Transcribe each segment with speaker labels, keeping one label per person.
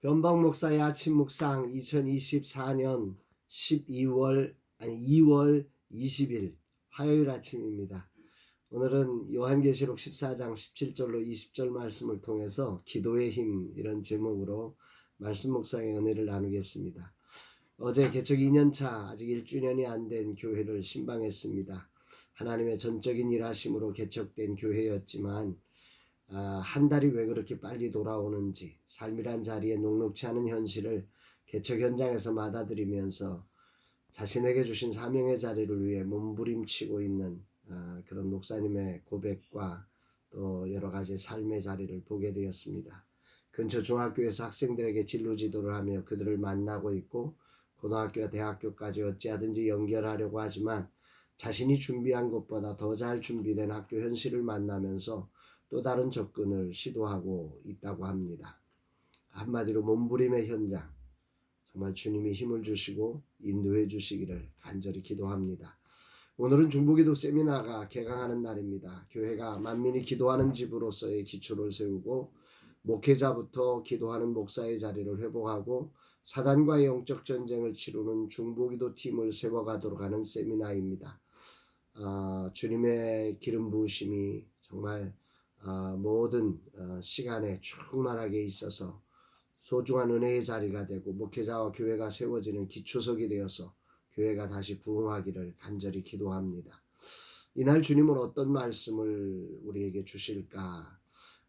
Speaker 1: 변방 목사의 아침 묵상 2024년 12월 아니 2월 20일 화요일 아침입니다. 오늘은 요한계시록 14장 17절로 20절 말씀을 통해서 기도의 힘 이런 제목으로 말씀 묵상의 은혜를 나누겠습니다. 어제 개척 2년차 아직 1주년이 안 된 교회를 신방했습니다. 하나님의 전적인 일하심으로 개척된 교회였지만 아, 한 달이 왜 그렇게 빨리 돌아오는지 삶이란 자리에 녹록치 않은 현실을 개척 현장에서 받아들이면서 자신에게 주신 사명의 자리를 위해 몸부림치고 있는 아, 그런 목사님의 고백과 또 여러 가지 삶의 자리를 보게 되었습니다. 근처 중학교에서 학생들에게 진로 지도를 하며 그들을 만나고 있고 고등학교와 대학교까지 어찌하든지 연결하려고 하지만 자신이 준비한 것보다 더 잘 준비된 학교 현실을 만나면서 또 다른 접근을 시도하고 있다고 합니다. 한마디로 몸부림의 현장. 정말 주님이 힘을 주시고 인도해 주시기를 간절히 기도합니다. 오늘은 중보기도 세미나가 개강하는 날입니다. 교회가 만민이 기도하는 집으로서의 기초를 세우고 목회자부터 기도하는 목사의 자리를 회복하고 사단과의 영적 전쟁을 치르는 중보기도 팀을 세워가도록 하는 세미나입니다. 아, 주님의 기름 부으심이 정말 아, 모든 어, 시간에 충만하게 있어서 소중한 은혜의 자리가 되고 목회자와 교회가 세워지는 기초석이 되어서 교회가 다시 부흥하기를 간절히 기도합니다. 이날 주님은 어떤 말씀을 우리에게 주실까?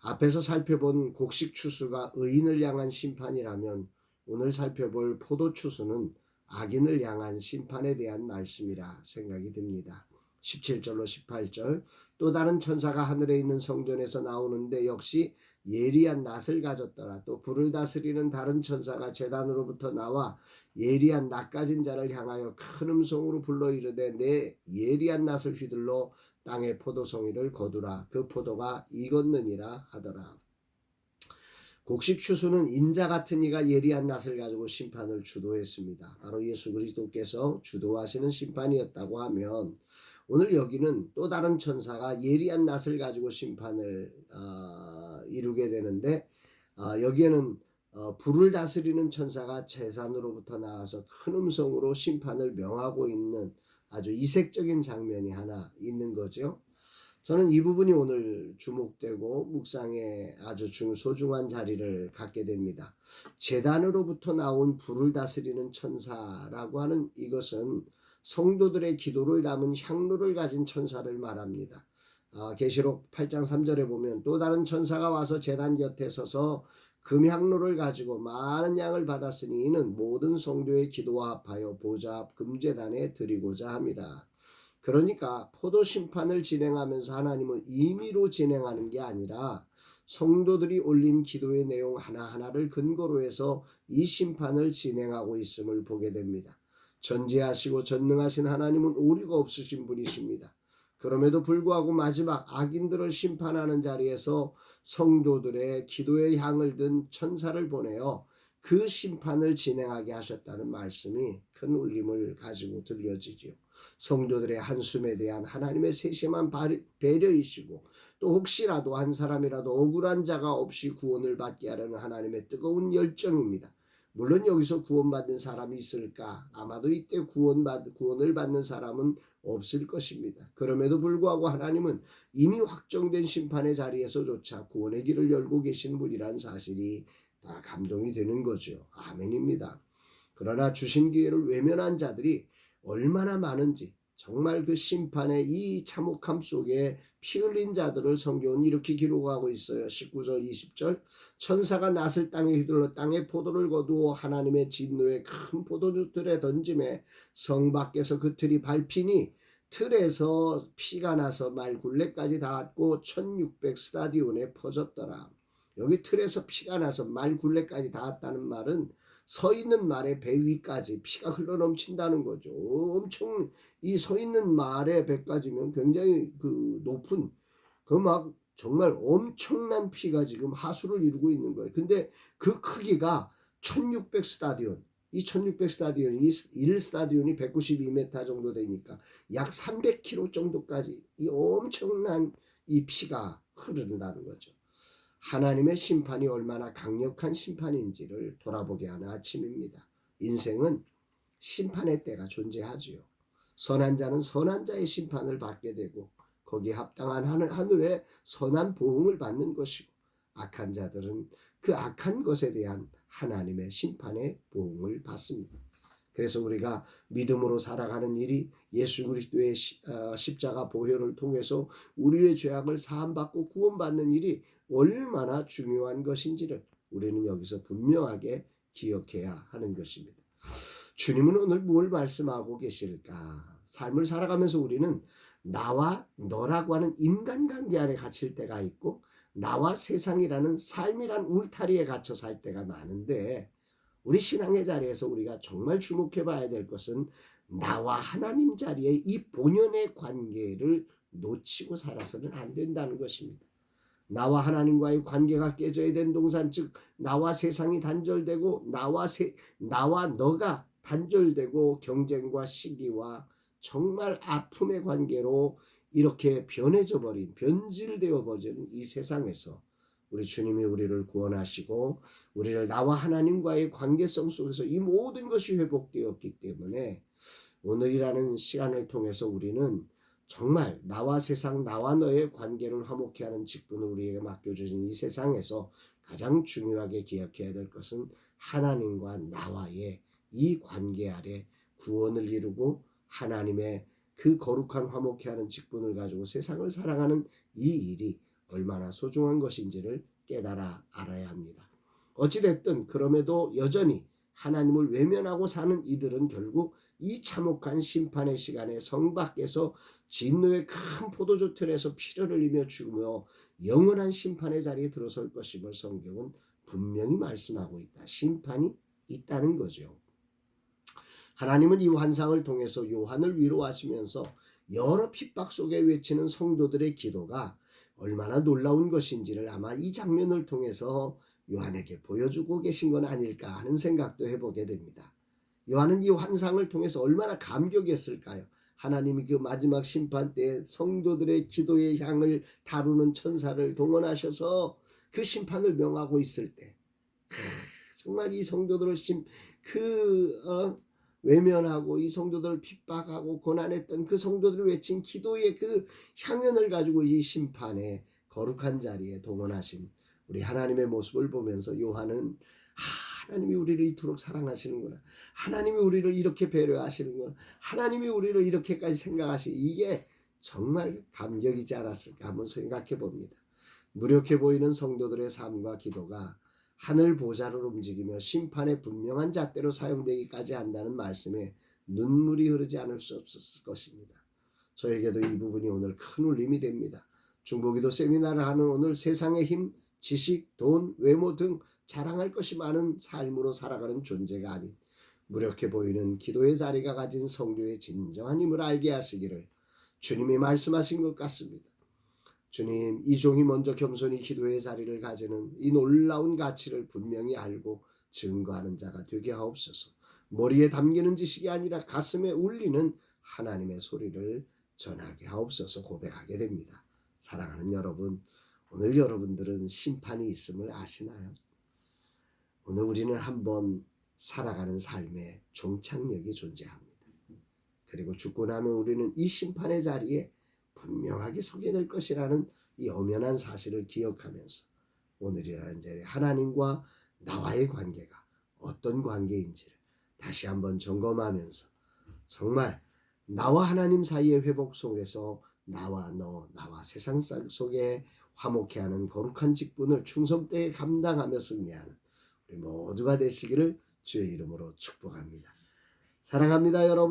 Speaker 1: 앞에서 살펴본 곡식 추수가 의인을 향한 심판이라면 오늘 살펴볼 포도 추수는 악인을 향한 심판에 대한 말씀이라 생각이 듭니다. 17절로 18절 또 다른 천사가 하늘에 있는 성전에서 나오는데 역시 예리한 낫을 가졌더라. 또 불을 다스리는 다른 천사가 재단으로부터 나와 예리한 낫 가진 자를 향하여 큰 음성으로 불러 이르되 내 예리한 낫을 휘둘러 땅의 포도송이를 거두라. 그 포도가 익었느니라 하더라. 곡식 추수는 인자 같은 이가 예리한 낫을 가지고 심판을 주도했습니다. 바로 예수 그리스도께서 주도하시는 심판이었다고 하면 오늘 여기는 또 다른 천사가 예리한 낫을 가지고 심판을 어, 이루게 되는데 어, 여기에는 어, 불을 다스리는 천사가 재산으로부터 나와서 큰 음성으로 심판을 명하고 있는 아주 이색적인 장면이 하나 있는 거죠. 저는 이 부분이 오늘 주목되고 묵상에 아주 중 소중한 자리를 갖게 됩니다. 재단으로부터 나온 불을 다스리는 천사라고 하는 이것은 성도들의 기도를 담은 향로를 가진 천사를 말합니다. 아, 계시록 8장 3절에 보면 또 다른 천사가 와서 재단 곁에 서서 금향로를 가지고 많은 양을 받았으니 이는 모든 성도의 기도와 합하여 보좌 앞 금재단에 드리고자 함이라. 그러니까 포도 심판을 진행하면서 하나님은 임의로 진행하는 게 아니라 성도들이 올린 기도의 내용 하나하나를 근거로 해서 이 심판을 진행하고 있음을 보게 됩니다. 전지하시고 전능하신 하나님은 오류가 없으신 분이십니다. 그럼에도 불구하고 마지막 악인들을 심판하는 자리에서 성도들의 기도의 향을 든 천사를 보내어 그 심판을 진행하게 하셨다는 말씀이 큰 울림을 가지고 들려지지요. 성도들의 한숨에 대한 하나님의 세심한 배려이시고 또 혹시라도 한 사람이라도 억울한 자가 없이 구원을 받게 하려는 하나님의 뜨거운 열정입니다. 물론 여기서 구원받는 사람이 있을까? 아마도 이때 구원받, 구원을 받는 사람은 없을 것입니다. 그럼에도 불구하고 하나님은 이미 확정된 심판의 자리에서조차 구원의 길을 열고 계신 분이란 사실이 다 감동이 되는 거죠. 아멘입니다. 그러나 주신 기회를 외면한 자들이 얼마나 많은지 정말 그 심판의 이 참혹함 속에 피 흘린 자들을 성경은 이렇게 기록하고 있어요. 19절 20절 천사가 낫을 땅에 휘둘러 땅에 포도를 거두어 하나님의 진노의 큰 포도주 틀에 던짐에 성 밖에서 그 틀이 밟히니 틀에서 피가 나서 말 굴레까지 닿았고 1600 스타디온에 퍼졌더라. 여기 틀에서 피가 나서 말 굴레까지 닿았다는 말은 서 있는 말의 배 위까지 피가 흘러 넘친다는 거죠. 엄청 이 서 있는 말의 배까지면 굉장히 그 높은 그 막 정말 엄청난 피가 지금 하수를 이루고 있는 거예요. 근데 그 크기가 1600 스타디온. 이 1600 스타디온, 이 1 스타디온이 192m 정도 되니까 약 300km 정도까지 이 엄청난 이 피가 흐른다는 거죠. 하나님의 심판이 얼마나 강력한 심판인지를 돌아보게 하는 아침입니다. 인생은 심판의 때가 존재하지요. 선한 자는 선한 자의 심판을 받게 되고 거기에 합당한 하늘, 하늘의 선한 보응을 받는 것이고 악한 자들은 그 악한 것에 대한 하나님의 심판의 보응을 받습니다. 그래서 우리가 믿음으로 살아가는 일이 예수 그리스도의 시- 어, 십자가 보혈을 통해서 우리의 죄악을 사함받고 구원받는 일이 얼마나 중요한 것인지를 우리는 여기서 분명하게 기억해야 하는 것입니다. 주님은 오늘 무엇을 말씀하고 계실까? 삶을 살아가면서 우리는 나와 너라고 하는 인간관계 안에 갇힐 때가 있고 나와 세상이라는 삶이란 울타리에 갇혀 살 때가 많은데 우리 신앙의 자리에서 우리가 정말 주목해 봐야 될 것은 나와 하나님 자리에 이 본연의 관계를 놓치고 살아서는 안 된다는 것입니다. 나와 하나님과의 관계가 깨져야 된 동산 즉 나와 세상이 단절되고 나와 세, 나와 너가 단절되고 경쟁과 시기와 정말 아픔의 관계로 이렇게 변해져 버린 변질되어 버린 이 세상에서 우리 주님이 우리를 구원하시고 우리를 나와 하나님과의 관계성 속에서 이 모든 것이 회복되었기 때문에 오늘이라는 시간을 통해서 우리는 정말 나와 세상 나와 너의 관계를 화목케 하는 직분을 우리에게 맡겨주신 이 세상에서 가장 중요하게 기억해야 될 것은 하나님과 나와의 이 관계 아래 구원을 이루고 하나님의 그 거룩한 화목케 하는 직분을 가지고 세상을 사랑하는 이 일이 얼마나 소중한 것인지를 깨달아 알아야 합니다. 어찌됐든 그럼에도 여전히 하나님을 외면하고 사는 이들은 결국 이 참혹한 심판의 시간에 성 밖에서 진노의 큰 포도주 틀에서 피를 흘리며 죽으며 영원한 심판의 자리에 들어설 것임을 성경은 분명히 말씀하고 있다. 심판이 있다는 거죠. 하나님은 이 환상을 통해서 요한을 위로하시면서 여러 핍박 속에 외치는 성도들의 기도가 얼마나 놀라운 것인지를 아마 이 장면을 통해서 요한에게 보여주고 계신 건 아닐까 하는 생각도 해보게 됩니다. 요한은 이 환상을 통해서 얼마나 감격했을까요? 하나님이 그 마지막 심판 때 성도들의 기도의 향을 다루는 천사를 동원하셔서 그 심판을 명하고 있을 때 크, 정말 이 성도들을 심, 그 어, 외면하고 이 성도들을 핍박하고 고난했던 그 성도들이 외친 기도의 그 향연을 가지고 이 심판의 거룩한 자리에 동원하신 우리 하나님의 모습을 보면서 요한은 아, 하나님이 우리를 이토록 사랑하시는구나. 하나님이 우리를 이렇게 배려하시는구나. 하나님이 우리를 이렇게까지 생각하시. 이게 정말 감격이지 않았을까 한번 생각해 봅니다. 무력해 보이는 성도들의 삶과 기도가 하늘 보좌를 움직이며 심판의 분명한 잣대로 사용되기까지 한다는 말씀에 눈물이 흐르지 않을 수 없었을 것입니다. 저에게도 이 부분이 오늘 큰 울림이 됩니다. 중보기도 세미나를 하는 오늘 세상의 힘, 지식, 돈, 외모 등 자랑할 것이 많은 삶으로 살아가는 존재가 아닌 무력해 보이는 기도의 자리가 가진 성도의 진정한 힘을 알게 하시기를 주님이 말씀하신 것 같습니다. 주님, 이 종이 먼저 겸손히 기도의 자리를 가지는 이 놀라운 가치를 분명히 알고 증거하는 자가 되게 하옵소서. 머리에 담기는 지식이 아니라 가슴에 울리는 하나님의 소리를 전하게 하옵소서 고백하게 됩니다. 사랑하는 여러분, 오늘 여러분들은 심판이 있음을 아시나요? 오늘 우리는 한번 살아가는 삶의 종착역이 존재합니다. 그리고 죽고 나면 우리는 이 심판의 자리에 분명하게 서게 될 것이라는 이 엄연한 사실을 기억하면서 오늘이라는 자리에 하나님과 나와의 관계가 어떤 관계인지를 다시 한번 점검하면서 정말 나와 하나님 사이의 회복 속에서 나와 너, 나와 세상 속에 화목해 하는 거룩한 직분을 충성되게 감당하며 승리하는 우리 모두가 되시기를 주의 이름으로 축복합니다. 사랑합니다, 여러분.